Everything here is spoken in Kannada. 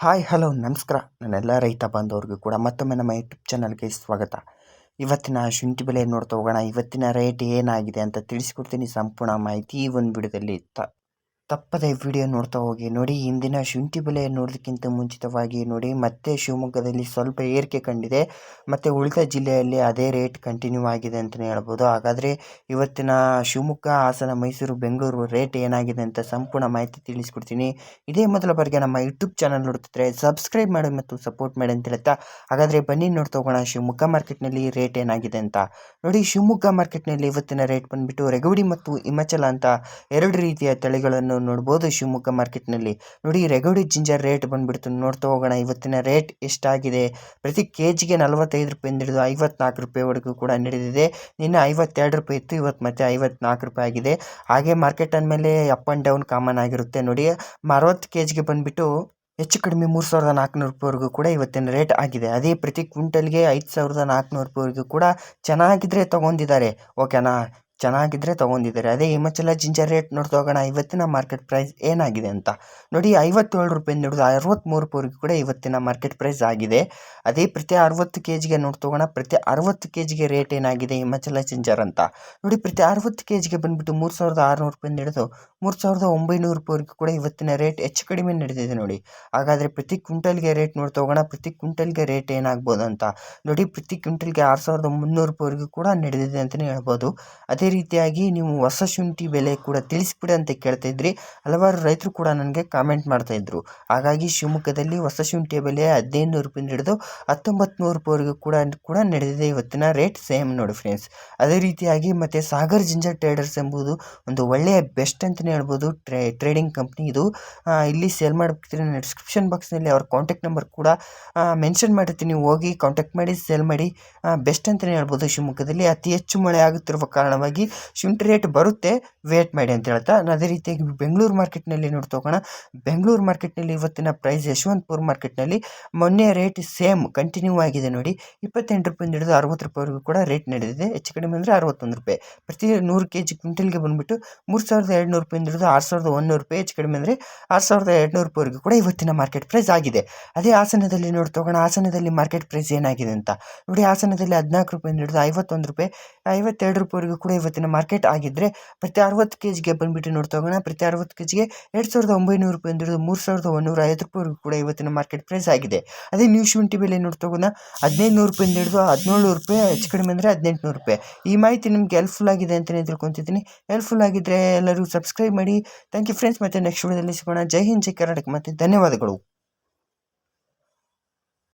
ಹಾಯ್, ಹಲೋ, ನಮಸ್ಕಾರ. ನನ್ನೆಲ್ಲ ರೈತ ಬಂದವ್ರಿಗೂ ಕೂಡ ಮತ್ತೊಮ್ಮೆ ನಮ್ಮ ಯೂಟ್ಯೂಬ್ ಚಾನಲ್ಗೆ ಸ್ವಾಗತ. ಇವತ್ತಿನ ಶುಂಠಿ ಬೆಲೆ ನೋಡ್ತಾ ಹೋಗೋಣ. ಇವತ್ತಿನ ರೇಟ್ ಏನಾಗಿದೆ ಅಂತ ತಿಳಿಸ್ಕೊಡ್ತೀನಿ. ಸಂಪೂರ್ಣ ಮಾಹಿತಿ ಈ ಒಂದು ವಿಡಿಯೋದಲ್ಲಿ ತ ತಪ್ಪದೆ ವಿಡಿಯೋ ನೋಡ್ತಾ ಹೋಗಿ, ನೋಡಿ ಇಂದಿನ ಶುಂಠಿ ಬೆಲೆ ನೋಡೋದಕ್ಕಿಂತ ಮುಂಚಿತವಾಗಿ ನೋಡಿ, ಮತ್ತೆ ಶಿವಮೊಗ್ಗದಲ್ಲಿ ಸ್ವಲ್ಪ ಏರಿಕೆ ಕಂಡಿದೆ, ಮತ್ತು ಉಳಿದ ಜಿಲ್ಲೆಯಲ್ಲಿ ಅದೇ ರೇಟ್ ಕಂಟಿನ್ಯೂ ಆಗಿದೆ ಅಂತಲೇ ಹೇಳ್ಬೋದು. ಹಾಗಾದರೆ ಇವತ್ತಿನ ಶಿವಮೊಗ್ಗ, ಹಾಸನ, ಮೈಸೂರು, ಬೆಂಗಳೂರು ರೇಟ್ ಏನಾಗಿದೆ ಅಂತ ಸಂಪೂರ್ಣ ಮಾಹಿತಿ ತಿಳಿಸ್ಕೊಡ್ತೀನಿ. ಇದೇ ಮೊದಲ ಬಾರಿಗೆ ನಮ್ಮ ಯೂಟ್ಯೂಬ್ ಚಾನಲ್ ನೋಡ್ತಿದ್ರೆ ಸಬ್ಸ್ಕ್ರೈಬ್ ಮಾಡಿ ಮತ್ತು ಸಪೋರ್ಟ್ ಮಾಡಿ ಅಂತ ಹೇಳ್ತಾ, ಹಾಗಾದರೆ ಬನ್ನಿ ನೋಡ್ತಾ ಹೋಗೋಣ ಶಿವಮೊಗ್ಗ ಮಾರ್ಕೆಟ್ನಲ್ಲಿ ರೇಟ್ ಏನಾಗಿದೆ ಅಂತ. ನೋಡಿ ಶಿವಮೊಗ್ಗ ಮಾರ್ಕೆಟ್ನಲ್ಲಿ ಇವತ್ತಿನ ರೇಟ್ ಬಂದುಬಿಟ್ಟು ರೆಗುಡಿ ಮತ್ತು ಹಿಮಾಚಲ ಅಂತ ಎರಡು ರೀತಿಯ ತಳಿಗಳನ್ನು ನೋಡ್ಬೋದು ಶಿವಮೊಗ್ಗ ಮಾರ್ಕೆಟ್ನಲ್ಲಿ. ನೋಡಿ, ರೆಗೋಡಿ ಜಿಂಜರ್ ರೇಟ್ ಬಂದುಬಿಡ್ತು. ನೋಡ್ತಾ ಹೋಗೋಣ, ಇವತ್ತಿನ ರೇಟ್ ಎಷ್ಟಾಗಿದೆ? ಪ್ರತಿ ಕೆ ಜಿಗೆ ನಲವತ್ತೈದು ರೂಪಾಯಿಂದ ಹಿಡಿದು ಐವತ್ನಾಲ್ಕು ರೂಪಾಯಿವರೆಗೂ ಕೂಡ ನಡೆದಿದೆ ನಿನ್ನೆ ಐವತ್ತೆರಡು ರೂಪಾಯಿ ಇತ್ತು, ಇವತ್ತು ಮತ್ತೆ ಐವತ್ನಾಲ್ಕು ರೂಪಾಯಿ ಆಗಿದೆ. ಹಾಗೆ ಮಾರ್ಕೆಟ್ ಅಂದಮೇಲೆ ಅಪ್ ಆ್ಯಂಡ್ ಡೌನ್ ಕಾಮನ್ ಆಗಿರುತ್ತೆ. ನೋಡಿ, ಅರವತ್ತು ಕೆ ಜಿಗೆ ಬಂದುಬಿಟ್ಟು ಹೆಚ್ಚು ಕಡಿಮೆ ಮೂರು ಸಾವಿರದ ನಾಲ್ಕುನೂರು ರೂಪಾಯಿವರೆಗೂ ಕೂಡ ಇವತ್ತಿನ ರೇಟ್ ಆಗಿದೆ. ಅದೇ ಪ್ರತಿ ಕ್ವಿಂಟಲ್ಗೆ ಐದು ಸಾವಿರದ ನಾಲ್ಕುನೂರು ರೂಪಾಯಿವರೆಗೂ ಕೂಡ ಚೆನ್ನಾಗಿದ್ದರೆ ತೊಗೊಂಡಿದ್ದಾರೆ. ಓಕೆನಾ? ಚೆನ್ನಾಗಿದ್ದರೆ ತೊಗೊಂಡಿದ್ದಾರೆ. ಅದೇ ಹಿಮಾಚಲ ಜಿಂಜರ್ ರೇಟ್ ನೋಡ್ತಾ ಹೋಗೋಣ. ಇವತ್ತಿನ ಮಾರ್ಕೆಟ್ ಪ್ರೈಸ್ ಏನಾಗಿದೆ ಅಂತ. ನೋಡಿ, ಐವತ್ತೇಳು ರೂಪಾಯಿಂದ ಹಿಡಿದು ಅರವತ್ತ್ಮೂರು ರೂಪಾಯಿವರೆಗೂ ಕೂಡ ಇವತ್ತಿನ ಮಾರ್ಕೆಟ್ ಪ್ರೈಸ್ ಆಗಿದೆ. ಅದೇ ಪ್ರತಿ ಅರವತ್ತು ಕೆ ಜಿಗೆ ನೋಡ್ತಾ ಹೋಗೋಣ. ಪ್ರತಿ ಅರವತ್ತು ಕೆ ಜಿಗೆ ರೇಟ್ ಏನಾಗಿದೆ ಹಿಮಾಚಲ ಜಿಂಜರ್ ಅಂತ. ನೋಡಿ, ಪ್ರತಿ ಅರವತ್ತು ಕೆ ಜಿಗೆ ಬಂದುಬಿಟ್ಟು ಮೂರು ಸಾವಿರದ ಆರುನೂರು ರೂಪಾಯಿಂದ ಹಿಡಿದು ಮೂರು ಸಾವಿರದ ಒಂಬೈನೂರು ರೂಪಾಯಿವರೆಗೂ ಕೂಡ ಇವತ್ತಿನ ರೇಟ್ ಹೆಚ್ಚು ಕಡಿಮೆ ನಡೆದಿದೆ ನೋಡಿ. ಹಾಗಾದರೆ ಪ್ರತಿ ಕ್ವಿಂಟಲ್ಗೆ ರೇಟ್ ನೋಡ್ತಾ ಹೋಗೋಣ. ಪ್ರತಿ ಕ್ವಿಂಟಲ್ಗೆ ರೇಟ್ ಏನಾಗ್ಬೋದು ಅಂತ. ನೋಡಿ, ಪ್ರತಿ ಕ್ವಿಂಟಲ್ಗೆ ಆರು ಸಾವಿರದ ಮುನ್ನೂರು ರೂಪಾಯಿವರೆಗೂ ಕೂಡ ನಡೆದಿದೆ ಅಂತಲೇ ಹೇಳ್ಬೋದು. ಅದೇ ರೀತಿಯಾಗಿ ನೀವು ಹೊಸ ಶುಂಠಿ ಬೆಲೆ ಕೂಡ ತಿಳಿಸ್ಬಿಡಿ ಅಂತ ಕೇಳ್ತಾ ಇದ್ರಿ. ಹಲವಾರು ರೈತರು ಕೂಡ ನನಗೆ ಕಾಮೆಂಟ್ ಮಾಡ್ತಾ ಇದ್ರು. ಹಾಗಾಗಿ ಶಿವಮೊಗ್ಗದಲ್ಲಿ ಹೊಸ ಶುಂಠಿಯ ಬೆಲೆ ಹದಿನೈದು ನೂರು ರೂಪಾಯಿಂದ ಹಿಡಿದು ಹತ್ತೊಂಬತ್ತು ನೂರು ರೂಪಾಯಿವರೆಗೂ ಕೂಡ ಕೂಡ ನಡೆದಿದೆ ಇವತ್ತಿನ ರೇಟ್ ಸೇಮ್ ನೋಡಿ ಫ್ರೆಂಡ್ಸ್ ಅದೇ ರೀತಿಯಾಗಿ ಮತ್ತು ಸಾಗರ್ ಜಿಂಜರ್ ಟ್ರೇಡರ್ಸ್ ಎಂಬುದು ಒಂದು ಒಳ್ಳೆಯ ಬೆಸ್ಟ್ ಅಂತಲೇ ಹೇಳ್ಬೋದು. ಟ್ರೇ ಟ್ರೇಡಿಂಗ್ ಕಂಪ್ನಿ ಇದು. ಇಲ್ಲಿ ಸೇಲ್ ಮಾಡ್ಬಿಡ್ತೀನಿ ಡಿಸ್ಕ್ರಿಪ್ಷನ್ ಬಾಕ್ಸ್ನಲ್ಲಿ ಅವ್ರ ಕಾಂಟ್ಯಾಕ್ಟ್ ನಂಬರ್ ಕೂಡ ಮೆನ್ಷನ್ ಮಾಡಿರ್ತೀನಿ. ಹೋಗಿ ಕಾಂಟ್ಯಾಕ್ಟ್ ಮಾಡಿ ಸೇಲ್ ಮಾಡಿ ಬೆಸ್ಟ್ ಅಂತಲೇ ಹೇಳ್ಬೋದು ಶಿವಮೊಗ್ಗದಲ್ಲಿ. ಅತಿ ಹೆಚ್ಚು ಮಳೆ ಆಗುತ್ತಿರುವ ಕಾರಣವಾಗಿ ಶುಂಠಿ ರೇಟ್ ಬರುತ್ತೆ. ವೇಟ್ ಮಾಡಿ ಅಂತ ಹೇಳ್ತಾ ಅದೇ ರೀತಿಯಾಗಿ ಬೆಂಗಳೂರು ಮಾರ್ಕೆಟ್ನಲ್ಲಿ ನೋಡ್ತಾ ಹೋಗೋಣ ಬೆಂಗಳೂರು ಮಾರ್ಕೆಟ್ನಲ್ಲಿ ಇವತ್ತಿನ ಪ್ರೈಸ್ ಯಶವಂತಪುರ ಮಾರ್ಕೆಟ್ನಲ್ಲಿ ಮೊನ್ನೆ ರೇಟ್ ಸೇಮ್ ಕಂಟಿನ್ಯೂ ಆಗಿದೆ ನೋಡಿ. ಇಪ್ಪತ್ತೆಂಟು ರೂಪಾಯಿಂದ ಹಿಡಿದು ಅರವತ್ತು ರೂಪಾಯಿವರೆಗೂ ಕೂಡ ರೇಟ್ ನಡೆದಿದೆ. ಹೆಚ್ಚು ಕಡಿಮೆ ಅಂದರೆ ಅರವತ್ತೊಂದು ರೂಪಾಯಿ. ಪ್ರತಿ ನೂರು ಕೆ ಜಿ ಕ್ವಿಂಟಲ್ಗೆ ಬಂದುಬಿಟ್ಟು ಮೂರು ಸಾವಿರದ ಎರಡುನೂರು ರೂಪಾಯಿಂದ ಹಿಡಿದು ಆರು ಸಾವಿರದ ರೂಪಾಯಿ. ಹೆಚ್ಚು ಕಡಿಮೆ ಅಂದರೆ ಆರು ಸಾವಿರದ ಎರಡುನೂರು ರೂಪಾಯಿವರೆಗೂ ಕೂಡ ಇವತ್ತಿನ ಮಾರ್ಕೆಟ್ ಪ್ರೈಸ್ ಆಗಿದೆ. ಅದೇ ಹಾಸನದಲ್ಲಿ ನೋಡ್ ತಗೋಣ. ಹಾಸನದಲ್ಲಿ ಮಾರ್ಕೆಟ್ ಪ್ರೈಸ್ ಏನಾಗಿದೆ ಅಂತ. ನೋಡಿ ಹಾಸನದಲ್ಲಿ ಹದಿನಾಲ್ಕು ರೂಪಾಯಿಂದ ಹಿಡಿದು ಐವತ್ತೊಂದು ರೂಪಾಯಿ, ಐವತ್ತೆರಡು ರೂಪಾಯಿವರೆಗೂ ಕೂಡ ಇವತ್ತಿನ ಮಾರ್ಕೆಟ್ ಆಗಿದ್ದರೆ ಪ್ರತಿ ಅರವತ್ತು ಕೆ ಜಿಗೆ ಬಂದುಬಿಟ್ಟು ನೋಡ್ತಾ ಹೋಗೋಣ. ಪ್ರತಿ ಅರವತ್ತು ಕೆ ಜಿಗೆ ಎರಡು ಸಾವಿರದ ಒಂಬೈನೂರು ರೂಪಾಯಿ ಹಿಡಿದು ಮೂರು ಸಾವಿರದ ಒಂದೂರ ಐವತ್ತು ರೂಪಾಯಿವರೆಗೂ ಕೂಡ ಇವತ್ತಿನ ಮಾರ್ಕೆಟ್ ಪ್ರೈಸ್ ಆಗಿದೆ. ಅದೇ ನ್ಯೂ ಶುಂಠಿ ಬೆಲೆ ನೋಡ್ತಾ ಹೋಗೋಣ. ಹದಿನೈದು ನೂರು ರೂಪಾಯಿಂದ ಹಿಡಿದು ಹದಿನೇಳು ರೂಪಾಯಿ, ಹೆಚ್ಚು ಕಡಿಮೆ ಅಂದರೆ ಹದಿನೆಂಟುನೂರು ರೂಪಾಯಿ. ಈ ಮಾಹಿತಿ ನಿಮಗೆ ಹೆಲ್ಪ್ಫುಲ್ ಆಗಿದೆ ಅಂತಲೇ ತಿಳ್ಕೊತಿದ್ದೀನಿ. ಹೆಲ್ಪ್ಫುಲ್ ಆಗಿದ್ದರೆ ಎಲ್ಲರೂ ಸಬ್ಸ್ಕ್ರೈಬ್ ಮಾಡಿ. ಥ್ಯಾಂಕ್ ಯು ಫ್ರೆಂಡ್ಸ್ ಮತ್ತು ನೆಕ್ಸ್ಟ್ ವಿಡಿಯೋದಲ್ಲಿ ಸಿಗೋಣ. ಜೈ ಹಿಂದ್, ಜೈ ಕರ್ನಾಟಕ. ಮತ್ತು ಧನ್ಯವಾದಗಳು.